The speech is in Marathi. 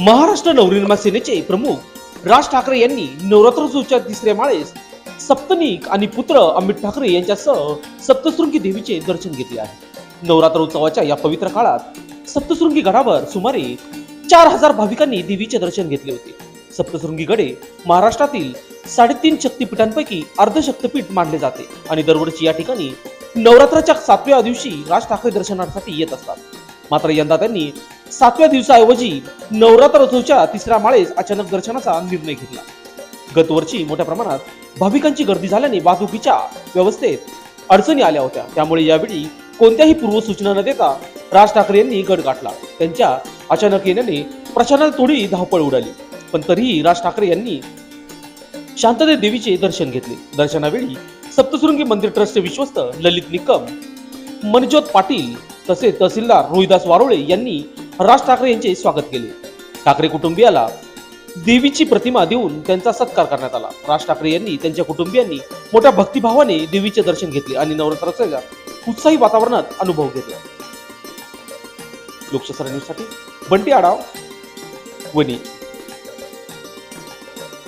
महाराष्ट्र नवनिर्माण सेनेचे प्रमुख राज ठाकरे यांनी नवरात्रोत्सवच्या तिसऱ्या माळेस सप्तनिक आणि पुत्र अमित ठाकरे यांच्यासह सप्तशृंगी देवीचे दर्शन घेतले आहे. नवरात्रोत्सवाच्या या पवित्र काळात सप्तशृंगी गडावर सुमारे चार हजार भाविकांनी देवीचे दर्शन घेतले होते. सप्तशृंगी गडे महाराष्ट्रातील साडेतीन शक्तिपीठांपैकी अर्धशक्तपीठ मानले जाते आणि दरवर्षी या ठिकाणी नवरात्राच्या सातव्या दिवशी राज ठाकरे दर्शनासाठी येत असतात. मात्र यंदा त्यांनी सातव्या दिवसाऐवजी नवरात्रोत्सवच्या तिसऱ्या माळेस अचानक दर्शनाचा निर्णय घेतला. गतवर्षी मोठ्या प्रमाणात भाविकांची गर्दी झाल्याने वाहतुकीच्या व्यवस्थेत अडचणी आल्या होत्या. त्यामुळे यावेळी कोणत्याही पूर्वसूचना न देता राज ठाकरे यांनी गड गाठला. त्यांच्या अचानक येण्याने प्रचारात थोडी धावपळ उडाली. पण तरीही राज ठाकरे यांनी शांतते देवीचे दर्शन घेतले. दर्शनावेळी सप्तशृंगी मंदिर ट्रस्टचे विश्वस्त ललित निकम मनजोत पाटील तसेच तहसीलदार रोहिदास वारोळे यांनी राज ठाकरे यांचे स्वागत केले. ठाकरे कुटुंबियाला देवीची प्रतिमा देऊन त्यांचा सत्कार करण्यात आला. राज ठाकरे यांनी त्यांच्या कुटुंबियांनी मोठ्या भक्तिभावाने देवीचे दर्शन घेतले आणि नवरात्राच्या उत्साही वातावरणात अनुभव घेतला. लोकशास्त्र न्यूजसाठी बंटी आडाव वनी